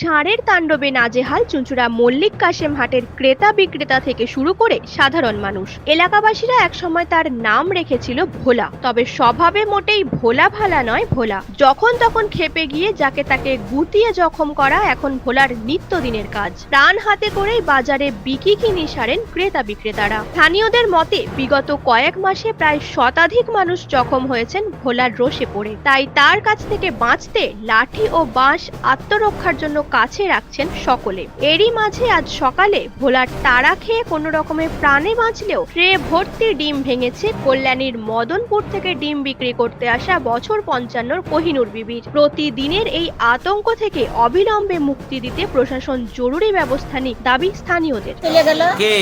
ষাঁড়ের তাণ্ডবে নাজেহাল চুঁচুড়া মল্লিক কাশেম হাটের ক্রেতা বিক্রেতা থেকে শুরু করে সাধারণ মানুষ। এলাকাবাসীরা একসময় তার নাম রেখেছিল ভোলা। তবে স্বভাবে মোটেই ভোলা ভালা নয় ভোলা। যখন তখন খেপে গিয়ে যাকে তাকে গুটিয়ে জখম করা এখন ভোলার নিত্যদিনের কাজ। প্রাণ হাতে করেই বাজারে বিকি কিনি সারেন ক্রেতা বিক্রেতারা। স্থানীয়দের মতে, বিগত কয়েক মাসে প্রায় শতাধিক মানুষ জখম হয়েছেন ভোলার রোষে পড়ে। তাই তার কাছ থেকে বাঁচতে লাঠি ও বাঁশ আত্মরক্ষার জন্য কাছে রাখছেন সকলে। এরই মাঝে আজ সকালে ভোলার তাড়া খেয়ে কোনো রকমের প্রাণে বাঁচলেও ট্রে ভর্তি ডিম ভেঙেছে কল্যাণীর মদনপুর থেকে ডিম বিক্রি করতে আসা বছর পঞ্চান্নর কোহিনুর বিবির। প্রতিদিনের এই আতঙ্ক থেকে অবিলম্বে মুক্তি দিতে প্রশাসন জরুরি ব্যবস্থা নিক দাবি স্থানীয়দের। চলে গেল কে?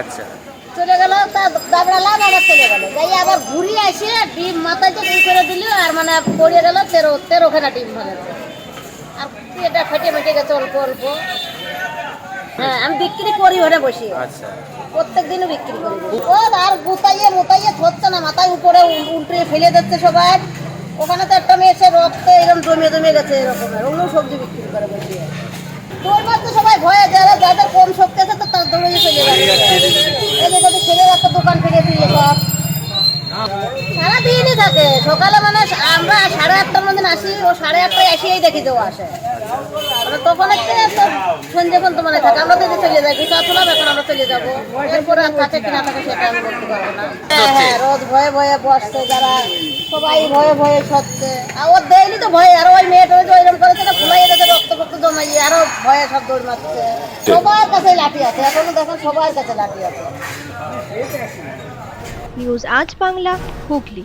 আচ্ছা। চলে গেল তা দাবড়ালাম আবার চলে গেল। যাই আবার ঘুরিয়ে এসে ডিম মাথায় করে দিল আর মানে পড়ে গেল তেরো তেরোখানা ডিম মানে আর এটা ফেটে মেটে গেছে অল্প অল্প? হ্যাঁ আমি বিক্রি করি ঘরে বসে। আচ্ছা। প্রত্যেক দিনও বিক্রি করি। ও আর গুতাইয়ে মুতাইয়ে ধরছে না মাথায় উপরে উল- উল্টে ফেলে দিচ্ছে সবাই। ওখানে তো একটা মেয়ে এসে রক্ত এরকম জমে জমে গেছে এরকমের। ওগুলো সবজি বিক্রি করে বসে। দৌড়বার তো সবাই ভয়ে যারা যাদের কম শক্তি আছে তো তার দৌড়ে চলে যাচ্ছে এদের যদি ছেলে একটা দোকান ফিরে দিয়ে সব থাকে। সকালে মানে আমরা সাড়ে আটটার মধ্যে আসি ও সাড়ে আটটায় এসেই দেখি দেওয়া আসে। মানে তখন একটা তো সন্ধ্যে পর্যন্ত মানে থাকে। আমরা যদি চলে যাই বিচার তুলাম এখন আমরা চলে যাব। এরপরে আর থাকে কিনা থাকে সেটা আমি বলতে পারব না। হ্যাঁ হ্যাঁ রোজ ভয়ে ভয়ে বসছে যারা, সবাই ভয়ে ভয়ে সচ্ছে আর ওর দেয়নি তো ভয়ে, আর ওই মেয়েটা ওই ওইরকম করেছে না ফুলাই গেছে রক্ত ফক্ত জমাইয়ে, আরও ভয়ে সব দৌড় মারছে। সবার কাছে লাঠি আছে। এখনও দেখেন সবার কাছে লাঠি আছে। নিউজ আজ বাংলা, হুগলি।